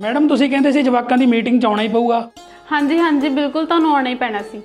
Madam ਤੁਸੀਂ ਕਹਿੰਦੇ ਸੀ ਜਵਾਕਾਂ ਦੀ ਮੀਟਿੰਗ 'ਚ ਆਉਣਾ ਹੀ ਪਊਗਾ। ਹਾਂਜੀ ਹਾਂਜੀ ਬਿਲਕੁਲ ਤੁਹਾਨੂੰ ਆਉਣਾ ਹੀ ਪੈਣਾ ਸੀ।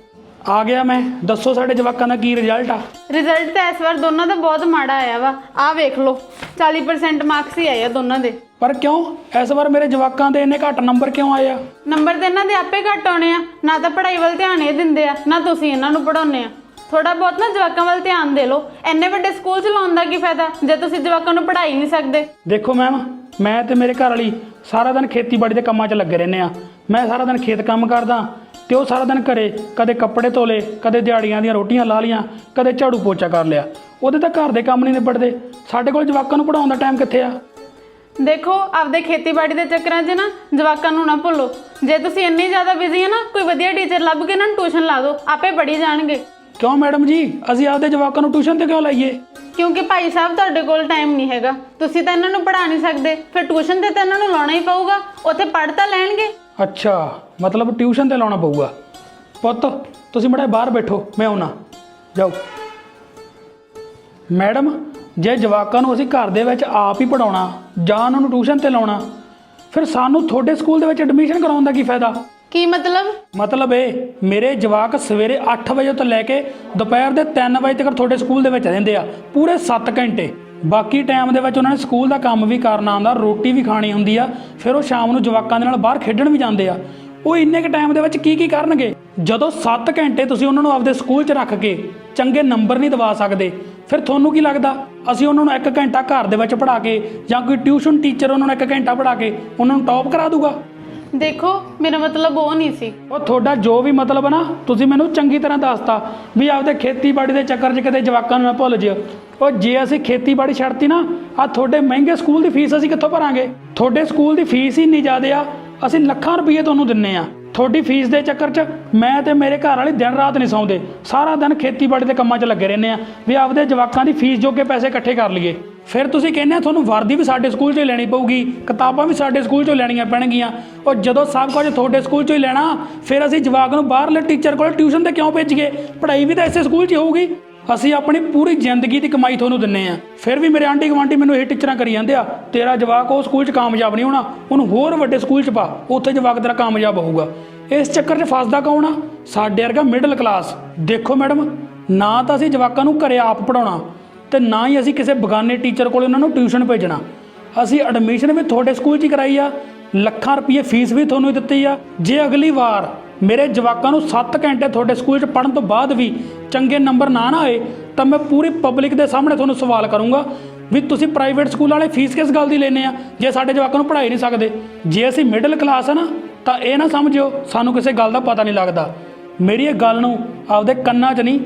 ਆ ਗਿਆ ਮੈਂ। ਦੱਸੋ ਸਾਡੇ ਜਵਾਕਾਂ ਦਾ ਕੀ ਰਿਜ਼ਲਟ ਆ? ਰਿਜ਼ਲਟ ਤਾਂ ਇਸ ਵਾਰ ਦੋਨਾਂ ਦਾ ਬਹੁਤ ਮਾੜਾ ਆਇਆ ਵਾ। ਆਹ ਵੇਖ ਲਓ 40% ਮਾਰਕਸ ਹੀ ਆਏ ਆ ਦੋਨਾਂ ਦੇ। ਪਰ ਕਿਉਂ? ਇਸ ਵਾਰ ਮੇਰੇ ਜਵਾਕਾਂ ਦੇ ਇੰਨੇ ਘੱਟ ਨੰਬਰ ਕਿਉਂ ਆਏ ਆ? ਨੰਬਰ ਤਾਂ ਇਹਨਾਂ ਦੇ ਆਪੇ ਘੱਟ ਆਉਣੇ ਆ। ਨਾ ਤਾਂ ਪੜ੍ਹਾਈ ਵੱਲ ਧਿਆਨ ਇਹ ਦਿੰਦੇ ਆ ਨਾ ਤੁਸੀਂ ਇਹਨਾਂ ਨੂੰ ਪੜਾਉਂਦੇ ਆ। ਥੋੜਾ ਬਹੁਤ ਨਾ ਜਵਾਕਾਂ ਵੱਲ ਧਿਆਨ ਦੇ ਲਓ। ਐਨੇ ਵੱਡੇ ਸਕੂਲ ਚ ਲਾਉਣ ਦਾ ਕੀ ਫਾਇਦਾ ਜੇ ਤੁਸੀਂ ਜਵਾਕਾਂ ਨੂੰ ਪੜ੍ਹਾਈ ਨਹੀਂ ਸਕਦੇ? ਦੇਖੋ ਮੈਮ ਮੈਂ ਤੇ ਮੇਰੇ ਘਰ ਵਾਲੀ ਸਾਰਾ ਦਿਨ ਖੇਤੀਬਾੜੀ ਦੇ ਕੰਮਾਂ 'ਚ ਲੱਗੇ ਰਹਿੰਦੇ ਆ ਮੈਂ ਸਾਰਾ ਦਿਨ ਖੇਤ ਕੰਮ ਕਰਦਾ ਤੇ ਉਹ ਸਾਰਾ ਦਿਨ ਘਰੇ ਕਦੇ ਕੱਪੜੇ ਧੋਲੇ ਕਦੇ ਦਿਹਾੜੀਆਂ ਦੀਆਂ ਰੋਟੀਆਂ ਲਾ ਲੀਆਂ ਕਦੇ ਝਾੜੂ ਪੋਚਾ ਕਰ ਲਿਆ। ਉਹਦੇ ਤਾਂ ਘਰ ਦੇ ਕੰਮ ਨਹੀਂ ਨਿਬੜਦੇ। ਸਾਡੇ ਕੋਲ ਜਵਾਕਾਂ ਨੂੰ ਪੜਾਉਣ ਦਾ ਟਾਈਮ ਕਿੱਥੇ ਆ? ਦੇਖੋ ਆਪਦੇ ਖੇਤੀਬਾੜੀ ਦੇ ਚੱਕਰਾਂ 'ਚ ਨਾ ਜਵਾਕਾਂ ਨੂੰ ਨਾ ਭੁੱਲੋ। ਜੇ ਤੁਸੀਂ ਇੰਨੀ ਜ਼ਿਆਦਾ ਬਿਜ਼ੀ ਹੈ ਨਾ ਕੋਈ ਵਧੀਆ ਟੀਚਰ ਲੱਭ ਕੇ ਨੂੰ ਟਿਊਸ਼ਨ ਲਾ ਦਿਓ। ਆਪੇ ਪੜ੍ਹੀ ਜਾਣਗੇ। ਕਿਉਂ ਮੈਡਮ ਜੀ? ਅਸੀਂ ਆਪਦੇ ਜਵਾਕਾਂ ਨੂੰ ਟਿਊਸ਼ਨ ਤੇ ਕਿਉਂ ਲਾਈਏ? ਕਿਉਂਕਿ ਭਾਈ ਸਾਹਿਬ ਤੁਹਾਡੇ ਕੋਲ ਟਾਈਮ ਨਹੀਂ ਹੈਗਾ। ਤੁਸੀਂ ਤਾਂ ਇਹਨਾਂ ਨੂੰ ਪੜ੍ਹਾ ਨਹੀਂ ਸਕਦੇ। ਫਿਰ ਟਿਊਸ਼ਨ ਤੇ ਤਾਂ ਇਹਨਾਂ ਨੂੰ ਲਾਉਣਾ ਹੀ ਪਊਗਾ। ਉੱਥੇ ਪੜ੍ਹ ਤਾਂ ਲੈਣਗੇ। ਅੱਛਾ, ਮਤਲਬ ਟਿਊਸ਼ਨ ਤੇ ਲਾਉਣਾ ਪਊਗਾ। ਪੁੱਤ, ਤੁਸੀਂ ਮੜਾ ਬਾਹਰ ਬੈਠੋ, ਮੈਂ ਆਉਣਾ ਜਾਓ। ਮੈਡਮ, ਜੇ ਜਵਾਕਾਂ ਨੂੰ ਅਸੀਂ ਘਰ ਦੇ ਵਿੱਚ ਆਪ ਹੀ ਪੜਾਉਣਾ ਜਾਂ ਉਹਨਾਂ ਨੂੰ ਟਿਊਸ਼ਨ ਤੇ ਲਾਉਣਾ, ਫਿਰ ਸਾਨੂੰ ਤੁਹਾਡੇ ਸਕੂਲ ਦੇ ਵਿੱਚ ਐਡਮਿਸ਼ਨ ਕਰਾਉਣ ਦਾ ਕੀ ਫਾਇਦਾ? ਕੀ ਮਤਲਬ? ਮਤਲਬ ਇਹ, ਮੇਰੇ ਜਵਾਕ ਸਵੇਰੇ 8 ਵਜੇ ਤੋਂ ਲੈ ਕੇ ਦੁਪਹਿਰ ਦੇ 3 ਵਜੇ ਤੱਕ ਤੁਹਾਡੇ ਸਕੂਲ ਦੇ ਵਿੱਚ ਰਹਿੰਦੇ ਆ। ਪੂਰੇ 7 ਘੰਟੇ। ਬਾਕੀ ਟਾਈਮ ਦੇ ਵਿੱਚ ਉਹਨਾਂ ਨੇ ਸਕੂਲ ਦਾ ਕੰਮ ਵੀ ਕਰਨਾ ਆਉਂਦਾ ਰੋਟੀ ਵੀ ਖਾਣੀ ਹੁੰਦੀ ਆ, ਫਿਰ ਉਹ ਸ਼ਾਮ ਨੂੰ ਜਵਾਕਾਂ ਦੇ ਨਾਲ ਬਾਹਰ ਖੇਡਣ ਵੀ ਜਾਂਦੇ ਆ। ਉਹ ਇੰਨੇ ਕ ਟਾਈਮ ਦੇ ਵਿੱਚ ਕੀ ਕੀ ਕਰਨਗੇ? ਜਦੋਂ 7 ਘੰਟੇ ਤੁਸੀਂ ਉਹਨਾਂ ਨੂੰ ਆਪਦੇ ਸਕੂਲ 'ਚ ਰੱਖ ਕੇ ਚੰਗੇ ਨੰਬਰ ਨਹੀਂ ਦਵਾ ਸਕਦੇ, ਫਿਰ ਤੁਹਾਨੂੰ ਕੀ ਲੱਗਦਾ? ਅਸੀਂ ਉਹਨਾਂ ਨੂੰ 1 ਘੰਟਾ ਘਰ ਦੇ ਵਿੱਚ ਪੜ੍ਹਾ ਕੇ ਜਾਂ ਕੋਈ ਟਿਊਸ਼ਨ ਟੀਚਰ ਉਹਨਾਂ ਨੂੰ 1 ਘੰਟਾ ਪੜ੍ਹਾ ਕੇ ਉਹਨਾਂ ਨੂੰ ਟੌਪ ਕਰਾ ਦੂਗਾ? ਦੇਖੋ, ਮੇਰਾ ਮਤਲਬ ਉਹ ਨਹੀਂ ਸੀ। ਉਹ ਤੁਹਾਡਾ ਜੋ ਵੀ ਮਤਲਬ ਨਾ, ਤੁਸੀਂ ਮੈਨੂੰ ਚੰਗੀ ਤਰ੍ਹਾਂ ਦੱਸਤਾ ਵੀ ਆਪਦੇ ਖੇਤੀਬਾੜੀ ਦੇ ਚੱਕਰ 'ਚ ਕਿਤੇ ਜਵਾਕਾਂ ਨੂੰ ਨਾ ਭੁੱਲ ਜਿਓ। ਉਹ ਜੇ ਅਸੀਂ ਖੇਤੀਬਾੜੀ ਛੱਡਤੀ ਨਾ ਆ ਤੁਹਾਡੇ ਮਹਿੰਗੇ ਸਕੂਲ ਦੀ ਫੀਸ ਅਸੀਂ ਕਿੱਥੋਂ ਭਰਾਂਗੇ? ਤੁਹਾਡੇ ਸਕੂਲ ਦੀ ਫੀਸ ਹੀ ਇੰਨੀ ਜ਼ਿਆਦੇ ਆ, ਅਸੀਂ ਲੱਖਾਂ ਰੁਪਏ ਤੁਹਾਨੂੰ ਦਿੰਨੇ ਆ। ਤੁਹਾਡੀ ਫੀਸ ਦੇ ਚੱਕਰ 'ਚ ਮੈਂ ਤੇ ਮੇਰੇ ਘਰ ਵਾਲੇ ਦਿਨ ਰਾਤ ਨਹੀਂ ਸੌਂਦੇ। ਸਾਰਾ ਦਿਨ ਖੇਤੀਬਾੜੀ ਦੇ ਕੰਮਾਂ 'ਚ ਲੱਗੇ ਰਹਿੰਦੇ ਆ, ਵੀ ਆਪਦੇ ਜਵਾਕਾਂ ਦੀ ਫੀਸ ਜੋਗੇ ਪੈਸੇ ਇਕੱਠੇ ਕਰ ਲਈਏ। ਫਿਰ ਤੁਸੀਂ ਕਹਿੰਦੇ ਆ, ਤੁਹਾਨੂੰ ਵਰਦੀ ਵੀ ਸਾਡੇ ਸਕੂਲ 'ਚੋਂ ਹੀ ਲੈਣੀ ਪਊਗੀ, ਕਿਤਾਬਾਂ ਵੀ ਸਾਡੇ ਸਕੂਲ 'ਚੋਂ ਲੈਣੀਆਂ ਪੈਣਗੀਆਂ। ਉਹ ਜਦੋਂ ਸਭ ਕੁਝ ਤੁਹਾਡੇ ਸਕੂਲ 'ਚੋਂ ਹੀ ਲੈਣਾ, ਫਿਰ ਅਸੀਂ ਜਵਾਕ ਨੂੰ ਬਾਹਰਲੇ ਟੀਚਰ ਕੋਲ ਟਿਊਸ਼ਨ ਤੇ ਕਿਉਂ ਭੇਜੀਏ? ਪੜ੍ਹਾਈ ਵੀ ਤਾਂ ਇਸੇ ਸਕੂਲ 'ਚ ਹੀ ਹੋਊਗੀ। ਅਸੀਂ ਆਪਣੀ ਪੂਰੀ ਜ਼ਿੰਦਗੀ ਦੀ ਕਮਾਈ ਤੁਹਾਨੂੰ ਦਿੰਨੇ ਆ। ਫਿਰ ਵੀ ਮੇਰੇ ਆਂਟੀ ਗਵਾਂਟੀ ਮੈਨੂੰ ਇਹ ਟੀਚਰਾਂ ਕਰੀ ਜਾਂਦੇ ਆ, ਤੇਰਾ ਜਵਾਕ ਉਹ ਸਕੂਲ 'ਚ ਕਾਮਯਾਬ ਨਹੀਂ ਹੋਣਾ, ਉਹਨੂੰ ਹੋਰ ਵੱਡੇ ਸਕੂਲ 'ਚ ਪਾ, ਉੱਥੇ ਜਵਾਕ ਤੇਰਾ ਕਾਮਯਾਬ ਹੋਊਗਾ। ਇਸ ਚੱਕਰ 'ਚ ਫਸਦਾ ਕੌਣ ਆ? ਸਾਡੇ ਵਰਗਾ ਮਿਡਲ ਕਲਾਸ ਦੇਖੋ ਮੈਡਮ, ਨਾ ਤਾਂ ਅਸੀਂ ਜਵਾਕਾਂ ਨੂੰ ਘਰੇ ਆਪ ਪੜਾਉਣਾ ਤੇ ਨਾ ਹੀ ਅਸੀਂ ਕਿਸੇ ਬਗਾਨੇ ਟੀਚਰ ਕੋਲ ਉਹਨਾਂ ਨੂੰ ਟਿਊਸ਼ਨ ਭੇਜਣਾ। ਅਸੀਂ ਐਡਮਿਸ਼ਨ ਵੀ ਤੁਹਾਡੇ ਸਕੂਲ 'ਚ ਹੀ ਕਰਾਈ ਆ। ਲੱਖਾਂ ਰੁਪਏ ਫੀਸ ਵੀ ਤੁਹਾਨੂੰ ਹੀ ਦਿੱਤੀ ਆ। ਜੇ ਅਗਲੀ ਵਾਰ ਮੇਰੇ ਜਵਾਕਾਂ ਨੂੰ 7 ਘੰਟੇ ਤੁਹਾਡੇ ਸਕੂਲ 'ਚ ਪੜਨ ਤੋਂ ਬਾਅਦ ਵੀ ਚੰਗੇ ਨੰਬਰ ਨਾ ਨਾ ਆਏ, ਤਾਂ ਮੈਂ ਪੂਰੀ ਪਬਲਿਕ ਦੇ ਸਾਹਮਣੇ ਤੁਹਾਨੂੰ ਸਵਾਲ ਕਰੂੰਗਾ ਵੀ ਤੁਸੀਂ ਪ੍ਰਾਈਵੇਟ ਸਕੂਲ ਵਾਲੇ ਫੀਸ ਕਿਸ ਗੱਲ ਦੀ ਲੈਨੇ ਆ? ਜੇ ਸਾਡੇ ਜਵਾਕਾਂ ਨੂੰ ਪੜ੍ਹਾਈ ਨਹੀਂ ਸਕਦੇ। ਜੇ ਅਸੀਂ ਮਿਡਲ ਕਲਾਸ ਆ ਨਾ, ਤਾਂ ਇਹ ਨਾ ਸਮਝਿਓ, ਸਾਨੂੰ ਕਿਸੇ ਗੱਲ ਦਾ ਪਤਾ ਨਹੀਂ ਲੱਗਦਾ। ਮੇਰੀ ਇਹ ਗੱਲ ਨੂੰ ਆਪਦੇ ਕੰਨਾਂ 'ਚ ਨਹੀਂ,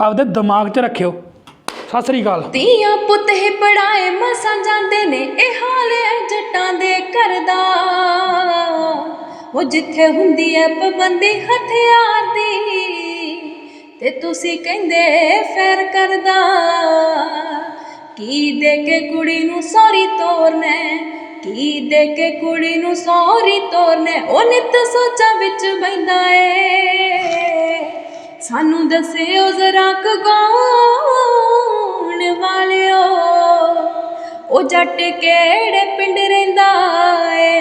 ਆਪਦੇ ਦਿਮਾਗ 'ਚ ਰੱਖਿਓ। ਸਤਿ ਸ੍ਰੀ ਅਕਾਲ। ਧੀਆਂ ਪੁੱਤ ਹੀ ਪੜਾਏ ਮਸਾਂ ਜਾਂਦੇ ਨੇ, ਇਹ ਹਾਲ ਹੈ ਜੱਟਾਂ ਦੇ ਘਰ ਉਹ ਜਿੱਥੇ ਹੁੰਦੀ ਹੈ ਪਾਬੰਦੀ ਹਥਿਆਰ ਦੀ, ਤੇ ਤੁਸੀਂ ਕਹਿੰਦੇ ਫੇਰ ਕਰਦਾ। ਕੀ ਦੇ ਕੇ ਕੁੜੀ ਨੂੰ ਸੌਰੀ ਤੋਰਨੇ ਕੀ ਦੇ ਕੇ ਕੁੜੀ ਨੂੰ ਸੌਰੀ ਤੋਰਨੇ ਉਹ ਨਿਤ ਸੋਚਾਂ ਵਿੱਚ ਬੈਂਦਾ ਏ। ਸਾਨੂੰ ਦੱਸਿਓ ਜ਼ਰਾ ਕਗਾਉਣ ਵਾਲਿਓ ਉਹ ਜੱਟ ਕਿਹੜੇ ਪਿੰਡ ਰਹਿੰਦਾ ਏ?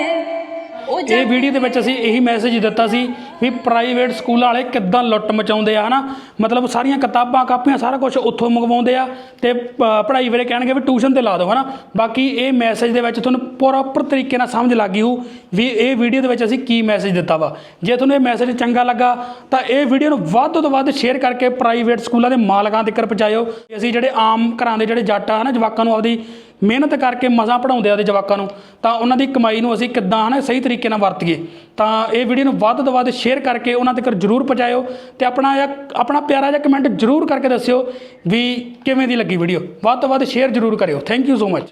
ਉਹ ਇਹ ਵੀਡੀਓ ਦੇ ਵਿੱਚ ਅਸੀਂ ਇਹੀ ਮੈਸੇਜ ਦਿੱਤਾ ਸੀ ਵੀ ਪ੍ਰਾਈਵੇਟ ਸਕੂਲਾਂ ਵਾਲੇ ਕਿੱਦਾਂ ਲੁੱਟ ਮਚਾਉਂਦੇ ਆ, ਹਨਾ? ਮਤਲਬ ਸਾਰੀਆਂ ਕਿਤਾਬਾਂ, ਕਾਪੀਆਂ, ਸਾਰਾ ਕੁਝ ਉੱਥੋਂ ਮੰਗਵਾਉਂਦੇ ਆ ਤੇ ਪੜ੍ਹਾਈ ਵੇਲੇ ਕਹਿਣਗੇ ਵੀ ਟਿਊਸ਼ਨ ਤੇ ਲਾ ਦਿਓ, ਹਨਾ? ਬਾਕੀ ਇਹ ਮੈਸੇਜ ਦੇ ਵਿੱਚ ਤੁਹਾਨੂੰ ਪ੍ਰੋਪਰ ਤਰੀਕੇ ਨਾਲ ਸਮਝ ਲੱਗ ਗਈ ਹੋਊ ਵੀ ਇਹ ਵੀਡੀਓ ਦੇ ਵਿੱਚ ਅਸੀਂ ਕੀ ਮੈਸੇਜ ਦਿੱਤਾ ਵਾ। ਜੇ ਤੁਹਾਨੂੰ ਇਹ ਮੈਸੇਜ ਚੰਗਾ ਲੱਗਾ, ਤਾਂ ਇਹ ਵੀਡੀਓ ਨੂੰ ਵੱਧ ਤੋਂ ਵੱਧ ਸ਼ੇਅਰ ਕਰਕੇ ਪ੍ਰਾਈਵੇਟ ਸਕੂਲਾਂ ਦੇ ਮਾਲਕਾਂ ਤੱਕ ਪਹੁੰਚਾਇਓ। ਅਸੀਂ ਜਿਹੜੇ ਆਮ ਘਰਾਂ ਦੇ ਜਿਹੜੇ ਜੱਟ ਆ, ਹਨਾ, ਜਵਾਕਾਂ ਨੂੰ ਆਪਦੀ ਮਿਹਨਤ ਕਰਕੇ ਮਜ਼ਾ ਪੜਾਉਂਦੇ ਆ ਉਹਦੇ ਜਵਾਕਾਂ ਨੂੰ। ਤਾਂ ਉਹਨਾਂ ਦੀ ਕਮਾਈ ਨੂੰ ਅਸੀਂ ਕਿੱਦਾਂ ਹਨਾ ਸਹੀ ਤਰੀਕੇ ਨਾਲ ਵਰਤੀਏ। ਤਾਂ ਇਹ ਵੀਡੀਓ ਨੂੰ ਵੱਧ ਤੋਂ ਵੱਧ ਸ਼ੇਅਰ ਕਰਕੇ ਉਹਨਾਂ ਤੱਕ ਜਰੂਰ ਪਹੁੰਚਾਇਓ ਤੇ ਆਪਣਾ ਜਿਹਾ, ਆਪਣਾ ਪਿਆਰਾ ਜਿਹਾ ਕਮੈਂਟ ਜਰੂਰ ਕਰਕੇ ਦੱਸਿਓ ਵੀ ਕਿਵੇਂ ਦੀ ਲੱਗੀ ਵੀਡੀਓ ਵੱਧ ਤੋਂ ਵੱਧ ਸ਼ੇਅਰ ਜਰੂਰ ਕਰਿਓ। Thank you so much